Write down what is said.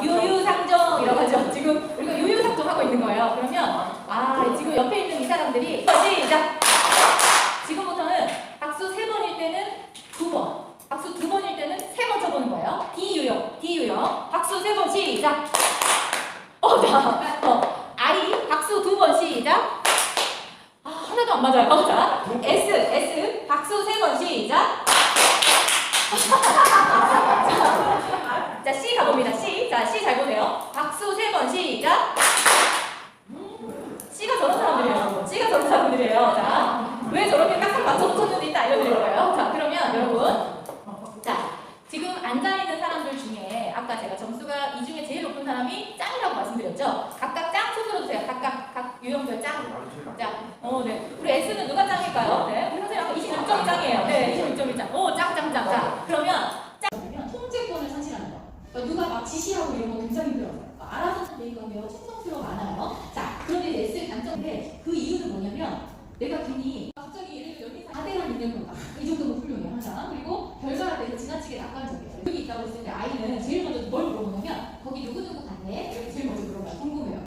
유유상종이라고 하죠. 지금 우리가 유유상종 하고 있는 거예요. 그러면 아 지금 옆에 있는 이 사람들이 시작. 지금부터는 박수 세 번일 때는 두 번, 박수 두 번일 때는 세 번 쳐보는 거예요. 디유형, 디유형. 박수 세 번 시작. 어, 자, 어, 아리 박수 두 번 시작. 아 하나도 안 맞아요. 어, 자, S, S 박수 세 번 시작. 자, C 가봅니다. C. 자, C 잘 보세요. 박수 세 번 시작. 음, C가 저런 사람들이에요. C가 저런 사람들이에요. 자, 왜 저렇게 깍깍 맞춰서 쳤는지 이따 알려드릴 거예요. 자, 그러면 여러분. 자, 지금 앉아있는 사람들 중에 아까 제가 점수가 이 중에 제일 높은 사람이 짱이라고 말씀드렸죠? 각각 짱 손 들어 주세요. 각각, 각 유형별 짱. 자, 어, 네. 우리 S는 누가 짱일까요? 네. 우리 선생님 아까 26점이 짱이에요. 네, 26점이 짱. 오, 짱, 짱, 짱. 자, 그러면 짱이면 통제권을 상실하는 거. 그러니까 누가 막 지시하고 이런 거 굉장히 힘들어요. 그러니까 알아서 건데요. 충성스러워 많아요. 자, 그런데 S의 단점인데 그 이유는 뭐냐면 내가 괜히 갑자기 예를 들어 여기 4대가 있는 건가? 이 정도면 훌륭해요, 항상. 그리고 결과가 돼서 지나치게 낙관적이에요. 여기